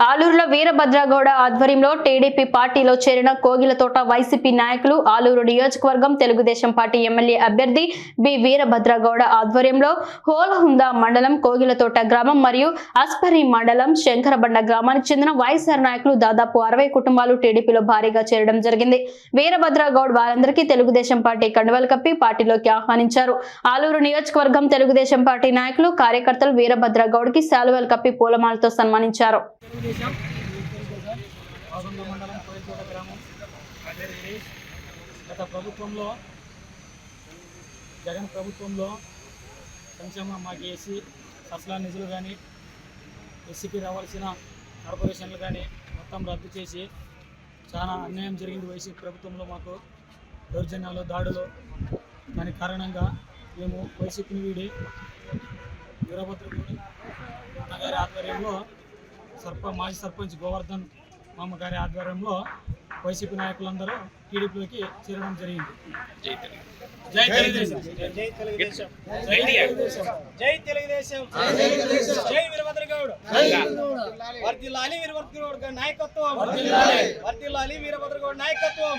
ఆలూరులో వీరభద్రగౌడ ఆధ్వర్యంలో టీడీపీ పార్టీలో చేరిన కోగిలతోట వైసీపీ నాయకులు ఆలూరు నియోజకవర్గం తెలుగుదేశం పార్టీ ఎమ్మెల్యే అభ్యర్థి బి వీరభద్రగౌడ ఆధ్వర్యంలో హోలహుందా మండలం కోగిలతోట గ్రామం మరియు అస్పరి మండలం శంకరబండ గ్రామానికి చెందిన వైఎస్ఆర్ నాయకులు దాదాపు అరవై కుటుంబాలు టీడీపీలో భారీగా చేరడం జరిగింది. వీరభద్రగౌడ్ వారందరికీ తెలుగుదేశం పార్టీ కండువలు కప్పి పార్టీలోకి ఆహ్వానించారు. ఆలూరు నియోజకవర్గం తెలుగుదేశం పార్టీ నాయకులు కార్యకర్తలు వీరభద్రగౌడ్కి శాలువలు కప్పి పూలమాలతో సన్మానించారు. చేశాం. ఆగుంద మండలం కోయిల్కోట గ్రామం. గత ప్రభుత్వంలో జగన్ ప్రభుత్వంలో సంక్షేమ మాకు ఏసీ అసలా నిధులు కానీ ఎస్సీకి రావాల్సిన కార్పొరేషన్లు కానీ మొత్తం రద్దు చేసి చాలా అన్యాయం జరిగింది వైసీపీ ప్రభుత్వంలో మాకు. దౌర్జన్యాలు దాడులు దాని కారణంగా మేము వైసీపీని వీడి వీరభద్రగూడి అన్నగారి ఆధ్వర్యంలో సర్ప మాజీ సర్పంచ్ గోవర్ధన్ మామ గారి ఆధ్వర్యంలో వైసీపీ నాయకులందరూ టీడీపీలోకి చేరడం జరిగింది. జై తెలుగుదేశం జై తెలుగుదేశం జై తెలుగుదేశం జై తెలుగుదేశం జై వీరభద్రగౌడ్ వర్దిల్లాలి వీరభద్రగౌడ్ గారి నాయకత్వం. వర్దిల్లాలి. వీరభద్రగౌడ్ నాయకత్వం.